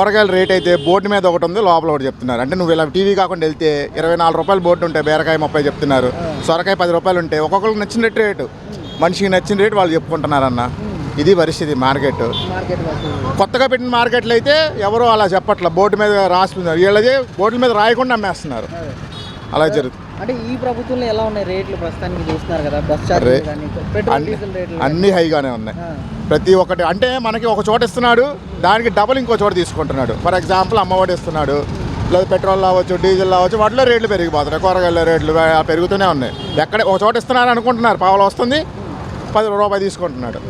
కూరగాయల రేట్ అయితే బోర్డు మీద ఒకటి ఉంది లోపల ఒకటి చెప్తున్నారు. అంటే నువ్వు ఇలా టీవీ కాకుండా వెళ్తే ఇరవై నాలుగు రూపాయలు బోర్డు ఉంటాయి బీరకాయ ముప్పై చెప్తున్నారు. సొరకాయ పది రూపాయలు ఉంటాయి ఒక్కొక్కరికి నచ్చిన రేటు మనిషికి నచ్చిన రేటు వాళ్ళు చెప్పుకుంటున్నారన్న. ఇది పరిస్థితి మార్కెట్. కొత్తగా పెట్టిన మార్కెట్లు అయితే ఎవరో అలా చెప్పట్ల బోర్డు మీద రాస్తున్నారు వీళ్ళది బోర్డుల మీద రాయకుండా అమ్మేస్తున్నారు. అలా జరుగుతుంది. అంటే ఈ ప్రభుత్వంలో ఎలా ఉన్నాయి రేట్లు ప్రస్తుతానికి చూస్తున్నారు కదా? బస్ అన్ని హైగానే ఉన్నాయి. ప్రతి ఒక్కటి అంటే మనకి ఒక చోట ఇస్తున్నాడు దానికి డబుల్ ఇంకో చోట తీసుకుంటున్నాడు. ఫర్ ఎగ్జాంపుల్ అమ్మఒడి ఇస్తున్నాడు లేదా పెట్రోల్ అవ్వచ్చు డీజిల్ అవ్వచ్చు వాటిలో రేట్లు పెరిగిపోతున్నాయి. కూరగాయల రేట్లు పెరుగుతూనే ఉన్నాయి. ఎక్కడ ఒక చోట ఇస్తున్నారు అనుకుంటున్నారు. పావులు వస్తుంది పది రూపాయలు తీసుకుంటున్నాడు.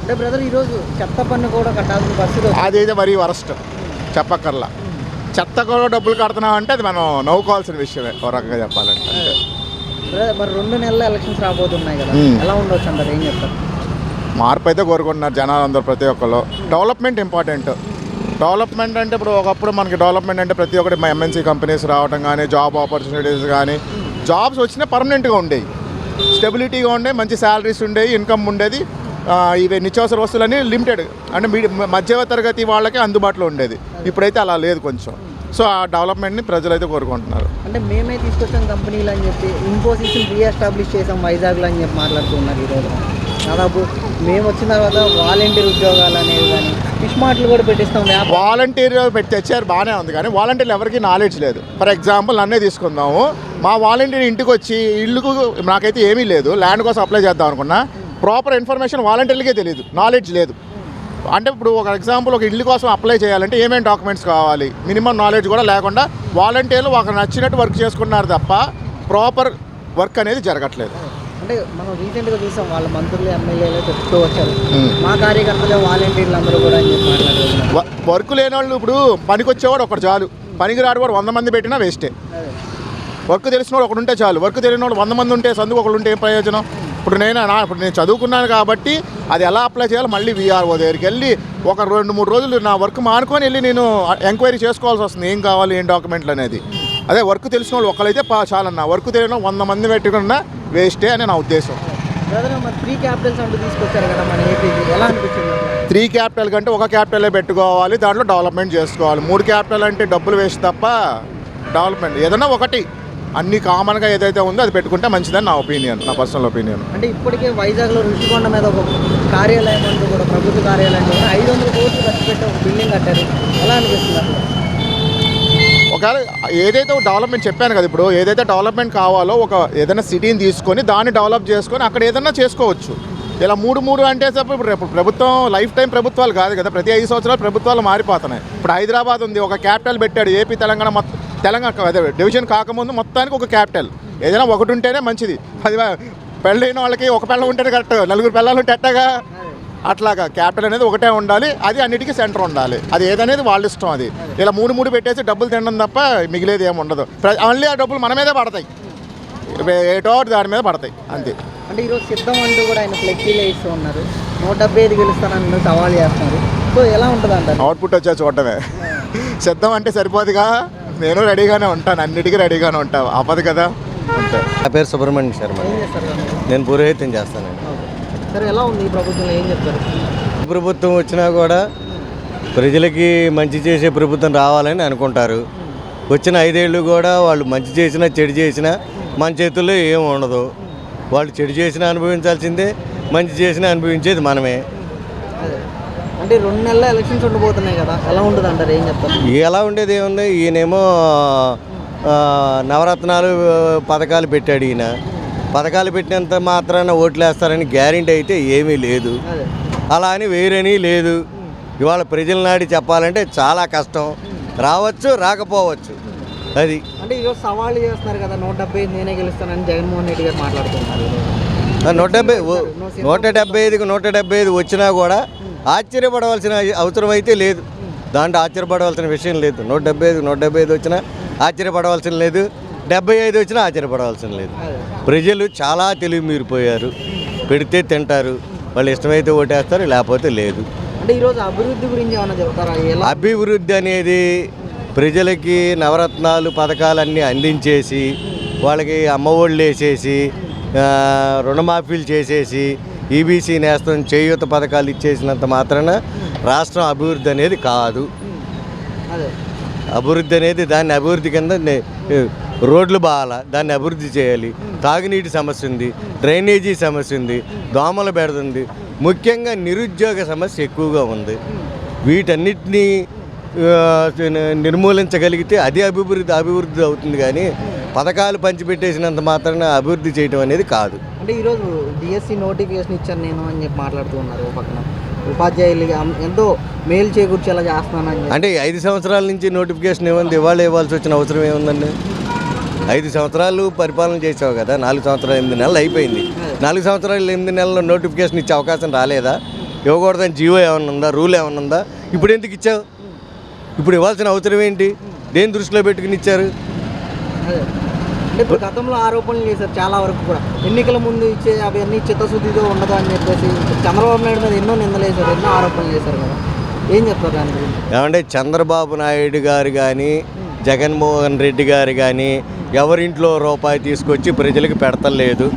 అంటే బ్రదర్ ఈరోజు చెత్త పన్ను కూడా కట్టాల్సిన పరిస్థితి. అదైతే మరీ వరస్ట్. చెప్పక్కర్లా. చెత్త కూడా డబ్బులు కడుతున్నాం అంటే అది మనం నవ్వుకోవాల్సిన విషయమే. ఒక రకంగా చెప్పాలంటే. మరి రెండు నెలల ఎలక్షన్స్ రాబోతున్నాయి కదా. ఎలా ఉండొచ్చు అంటారు? ఏం చెప్తారు? మార్పు అయితే కోరుకుంటున్నారు జనాలు అందరూ ప్రతి ఒక్కరు డెవలప్మెంట్ ఇంపార్టెంట్ డెవలప్మెంట్ అంటే ఇప్పుడు ఒకప్పుడు మనకి డెవలప్మెంట్ అంటే ప్రతి ఒక్కటి ఎంఎన్సీ కంపెనీస్ రావడం కానీ జాబ్ ఆపర్చునిటీస్ కానీ జాబ్స్ వచ్చినా పర్మనెంట్గా ఉండేవి. స్టెబిలిటీగా ఉండే మంచి శాలరీస్ ఉండేవి ఇన్కమ్ ఉండేది. ఇవి నిత్యావసర వస్తువులని లిమిటెడ్ అంటే మీడి మధ్య తరగతి వాళ్ళకే అందుబాటులో ఉండేది. ఇప్పుడైతే అలా లేదు కొంచెం. సో ఆ డెవలప్మెంట్ని ప్రజలైతే కోరుకుంటున్నారు. అంటే మేమే తీసుకొచ్చాం కంపెనీలు అని చెప్పి ఇన్ఫోసిస్ని రీఎస్టాబ్లిష్ చేసాం వైజాగ్లో అని చెప్పి మాట్లాడుతున్నారు ఈరోజు దాదాపు మేము వచ్చిన తర్వాత వాలంటీర్ ఉద్యోగాలు అనేవి కానీ ఫిష్ మార్ట్లు కూడా పెట్టిస్తాం వాలంటీర్ పెట్టి తెచ్చారు బాగానే ఉంది కానీ వాలంటీర్లు ఎవరికి నాలెడ్జ్ లేదు. ఫర్ ఎగ్జాంపుల్ నన్నే తీసుకుందాము. మా వాలంటీర్ ఇంటికి వచ్చి ఇల్లుకు నాకైతే ఏమీ లేదు ల్యాండ్ కోసం అప్లై చేద్దాం అనుకున్నా. ప్రాపర్ ఇన్ఫర్మేషన్ వాలంటీర్లకే తెలియదు నాలెడ్జ్ లేదు. అంటే ఇప్పుడు ఒక ఎగ్జాంపుల్ ఒక ఇల్లు కోసం అప్లై చేయాలంటే ఏమేమి డాక్యుమెంట్స్ కావాలి? మినిమం నాలెడ్జ్ కూడా లేకుండా వాలంటీర్లు ఒక నచ్చినట్టు వర్క్ చేసుకున్నారు తప్ప ప్రాపర్ వర్క్ అనేది జరగట్లేదు. అంటే మనం రీసెంట్గా చూసాం వాళ్ళ మంత్రులు ఎమ్మెల్యేలు చెప్తూ వచ్చారు. మా కార్యకర్తలే వాలంటీర్లు అందరూ కూడా అని చెప్పి మాట్లాడుతున్నారు. వ- వర్క్ లేని వాళ్ళు ఇప్పుడు పనికి వచ్చేవాడు ఒకటి చాలు. పనికి రాడు వంద మంది పెట్టినా వేస్టే. వర్క్ తెలిసిన వాడు ఒకడు ఉంటే చాలు. వర్క్ తెలియని వాడు వంద మంది ఉంటే సందుకు ఒకడు ఉంటే ఏం ప్రయోజనం? ఇప్పుడు నేను? నా ఇప్పుడు నేను చదువుకున్నాను కాబట్టి అది ఎలా అప్లై చేయాలో? మళ్ళీ వీఆర్ఓ దగ్గరికి వెళ్ళి ఒక రెండు మూడు రోజులు నా వర్క్ మానుకొని వెళ్ళి నేను ఎంక్వైరీ చేసుకోవాల్సి వస్తుంది. ఏం కావాలి? ఏం డాక్యుమెంట్లు అనేది? అదే వర్క్ తెలిసిన వాళ్ళు ఒకళ్ళైతే పా చాలన్న. వర్క్ తెలియని వంద మంది పెట్టుకున్నా వేస్టే అని నా ఉద్దేశం. త్రీ క్యాపిటల్స్ అంటూ తీసుకొచ్చారు కదా మన ఏపీకి ఎలా అనిపించింది త్రీ క్యాపిటల్ కంటే ఒక క్యాపిటలే పెట్టుకోవాలి దాంట్లో డెవలప్మెంట్ చేసుకోవాలి. మూడు క్యాపిటల్ అంటే డబ్బులు వేస్ట్ తప్ప డెవలప్మెంట్ ఏదైనా ఒకటి. అన్ని కామన్గా ఏదైతే ఉందో అది పెట్టుకుంటే మంచిదని నా ఒపీనియన్ నా పర్సనల్ ఒపీనియన్ అంటే ఇప్పటికే వైజాగ్లో రుషికొండ మీద ఒక కార్యాలయం అంటూ కూడా ప్రభుత్వ కార్యాలయం ఐదు వందల కోట్లు ఖర్చు పెట్టి ఒక బిల్డింగ్ కట్టారు. ఎలా అనిపిస్తుంది అసలు ఒకవేళ ఏదైతే డెవలప్మెంట్ చెప్పాను కదా ఇప్పుడు ఏదైతే డెవలప్మెంట్ కావాలో ఒక ఏదైనా సిటీని తీసుకొని దాన్ని డెవలప్ చేసుకొని అక్కడ ఏదైనా చేసుకోవచ్చు. ఇలా మూడు మూడు అంటే తప్ప ఇప్పుడు రేపు ప్రభుత్వం లైఫ్ టైం ప్రభుత్వాలు కాదు కదా ప్రతి ఐదు సంవత్సరాలు ప్రభుత్వాలు మారిపోతున్నాయి. ఇప్పుడు హైదరాబాద్ ఉంది ఒక క్యాపిటల్ పెట్టాడు ఏపీ తెలంగాణ మొత్తం తెలంగాణ అదే డివిజన్ కాకముందు మొత్తానికి ఒక క్యాపిటల్ ఏదైనా ఒకటి ఉంటేనే మంచిది. అది పెళ్ళైన వాళ్ళకి ఒక పిల్ల ఉంటేనే కరెక్ట్ నలుగురు పిల్లలు ఉంటే ఎట్టగా? అట్లాగా క్యాపిటల్ అనేది ఒకటే ఉండాలి అది అన్నిటికీ సెంటర్ ఉండాలి. అది ఏదనేది వాళ్ళ ఇష్టం అది. ఇలా మూడు మూడు పెట్టేసి డబ్బులు తినడం తప్ప మిగిలేది ఏమి ఉండదు. ఓన్లీ ఆ డబ్బులు మన మీదే పడతాయి. ఏటో దాని మీద పడతాయి అంతే. అంటే ఈరోజు సిద్ధం అంటూ కూడా ఆయన ఫ్లెక్సీలు వేస్తూ ఉన్నారు. నూట డెబ్బై ఐదు గెలుస్తానని సవాల్ చేస్తున్నారు. సో ఎలా ఉంటుంది అంటారు అవుట్పుట్ వచ్చే చూడటమే. సిద్ధం అంటే సరిపోదుగా? నేను రెడీగానే ఉంటాను అన్నిటికీ రెడీగానే ఉంటాను అవ్వదు కదా? అంతే. నా పేరు సుబ్రహ్మణ్యం శర్మ? నేను పురోహితం చేస్తానండి. సరే ఎలా ఉంది ఈ ప్రభుత్వంలో ఏం చెప్తారు? ప్రభుత్వం వచ్చినా కూడా ప్రజలకి మంచి చేసే ప్రభుత్వం రావాలని అనుకుంటారు. వచ్చిన ఐదేళ్ళు కూడా వాళ్ళు మంచి చేసినా చెడు చేసినా మన చేతుల్లో ఏం ఉండదు. వాళ్ళు చెడు చేసినా అనుభవించాల్సిందే మంచి చేసినా అనుభవించేది మనమే. అంటే రెండు నెలల ఎలక్షన్స్ ఉండబోతున్నాయి కదా ఎలా ఉంటుంది అంటారు? ఏం చెప్తారు? ఎలా ఉండేది ఏముంది? ఈయనేమో నవరత్నాలు పథకాలు పెట్టాడు ఈయన. పథకాలు పెట్టినంత మాత్రాన ఓట్లు వేస్తారని గ్యారెంటీ అయితే ఏమీ లేదు. అలా అని వేరని లేదు. ఇవాళ ప్రజల నాడి చెప్పాలంటే చాలా కష్టం. రావచ్చు రాకపోవచ్చు. అది. అంటే ఈరోజు సవాళ్ళు చేస్తున్నారు కదా నూట డెబ్బై ఐదు నేనే గెలుస్తానని జగన్మోహన్ రెడ్డి గారు మాట్లాడుతున్నారు. నూట డెబ్బై నూట డెబ్బై ఐదుకి నూట డెబ్బై ఐదు వచ్చినా కూడా ఆశ్చర్యపడవలసిన అవసరం అయితే లేదు. దాంట్లో ఆశ్చర్యపడవలసిన విషయం లేదు. నూట డెబ్బై ఐదు నూట డెబ్బై ఐదు వచ్చినా ఆశ్చర్యపడవలసిన లేదు. డెబ్బై ఐదు వచ్చినా ఆశ్చర్యపడవలసిన లేదు. ప్రజలు చాలా తెలివి మీరిపోయారు. పెడితే తింటారు. వాళ్ళు ఇష్టమైతే ఓటేస్తారు లేకపోతే లేదు. అంటే ఈరోజు అభివృద్ధి గురించి ఏమైనా చెప్తారా అభివృద్ధి అనేది ప్రజలకి నవరత్నాలు పథకాలన్నీ అందించేసి వాళ్ళకి అమ్మఒళ్ళు వేసేసి రుణమాఫీలు చేసేసి ఈబీసీ నేస్తం చేయూత పథకాలు ఇచ్చేసినంత మాత్రాన రాష్ట్రం అభివృద్ధి అనేది కాదు. అభివృద్ధి అనేది దాన్ని అభివృద్ధి కింద రోడ్లు బాగాల దాన్ని అభివృద్ధి చేయాలి. తాగునీటి సమస్య ఉంది డ్రైనేజీ సమస్య ఉంది దోమల బెడదుంది ముఖ్యంగా నిరుద్యోగ సమస్య ఎక్కువగా ఉంది. వీటన్నిటినీ నిర్మూలించగలిగితే అది అభివృద్ధి అభివృద్ధి అవుతుంది కానీ పథకాలు పంచిపెట్టేసినంత మాత్రాన అభివృద్ధి చేయడం అనేది కాదు. అంటే ఈరోజు డిఎస్సి నోటిఫికేషన్ ఇచ్చాను నేను అని చెప్పి మాట్లాడుతూ ఉన్నారు పక్కన. ఉపాధ్యాయులకి అం- ఎంతో మేలు చేకూర్చేలా చేస్తానని చెప్పి. అంటే ఐదు సంవత్సరాల నుంచి నోటిఫికేషన్ ఏముంది? ఇవాళ ఇవ్వాల్సి వచ్చిన అవసరం ఏముందండి? ఐదు సంవత్సరాలు పరిపాలన చేసావు కదా నాలుగు సంవత్సరాలు ఎనిమిది నెలలు అయిపోయింది. నాలుగు సంవత్సరాలు ఎనిమిది నెలల్లో నోటిఫికేషన్ ఇచ్చే అవకాశం రాలేదా? ఇవ్వకూడదని జీవో ఏమన్నా ఉందా? రూల్ ఏమన్నా ఉందా? ఇప్పుడు ఎందుకు ఇచ్చావు? ఇప్పుడు ఇవ్వాల్సిన అవసరం ఏంటి? దేని దృష్టిలో పెట్టుకుని ఇచ్చారు? అంటే గతంలో ఆరోపణలు చేశారు చాలా వరకు కూడా. ఎన్నికల ముందు ఇచ్చే అవన్నీ చిత్తశుద్ధితో ఉండదు అని చెప్పేసి చంద్రబాబు నాయుడు మీద ఎన్నో నిందలు వేశారు ఎన్నో ఆరోపణలు చేశారు కదా. ఏం చెప్తారు దాని గురించి? ఏమంటే చంద్రబాబు నాయుడు గారు కానీ జగన్మోహన్ రెడ్డి గారు కానీ ఎవరింట్లో రూపాయి తీసుకొచ్చి ప్రజలకు పెడతలేదు.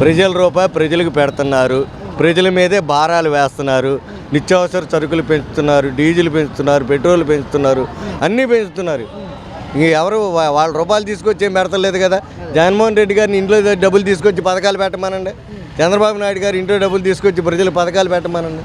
ప్రజల రూపాయి ప్రజలకు పెడుతున్నారు. ప్రజల మీదే భారాలు వేస్తున్నారు. నిత్యావసర సరుకులు పెంచుతున్నారు డీజిల్ పెంచుతున్నారు పెట్రోల్ పెంచుతున్నారు అన్నీ పెంచుతున్నారు. ఇంక ఎవరు వాళ్ళ రూపాయలు తీసుకొచ్చి ఏం పెడతలేదు కదా? జగన్మోహన్ రెడ్డి గారిని ఇంట్లో డబ్బులు తీసుకొచ్చి పథకాలు పెట్టమనండి. చంద్రబాబు నాయుడు గారు ఇంట్లో డబ్బులు తీసుకొచ్చి ప్రజలు పథకాలు పెట్టమనండి.